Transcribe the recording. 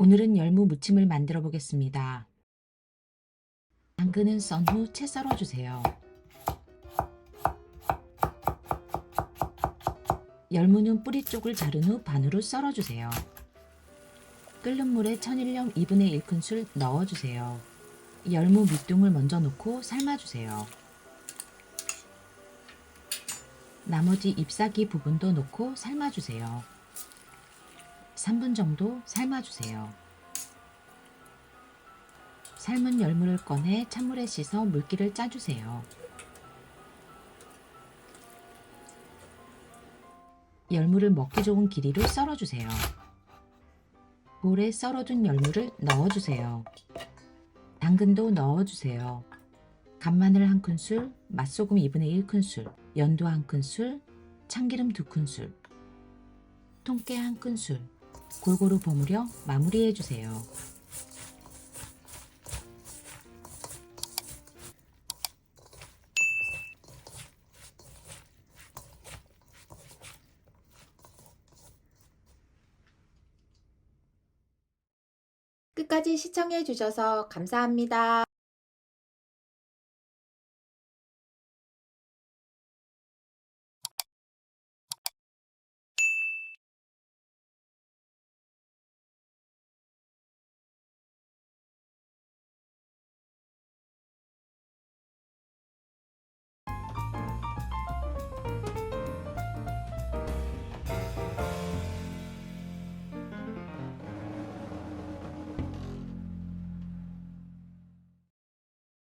오늘은 열무 무침을 만들어 보겠습니다. 당근은 썬 후 채 썰어 주세요. 열무는 뿌리 쪽을 자른 후 반으로 썰어 주세요. 끓는 물에 천일염 2분의 1큰술 넣어 주세요. 열무 밑둥을 먼저 넣고 삶아 주세요. 나머지 잎사귀 부분도 넣고 삶아 주세요. 3분 정도 삶아주세요. 삶은 열무를 꺼내 찬물에 씻어 물기를 짜주세요. 열무를 먹기 좋은 길이로 썰어주세요. 볼에 썰어둔 열무를 넣어주세요. 당근도 넣어주세요. 간마늘 한 큰술, 맛소금 2분의 1큰술, 연두 한 큰술, 참기름 두 큰술, 통깨 한 큰술, 골고루 버무려 마무리해 주세요. 끝까지 시청해 주셔서 감사합니다.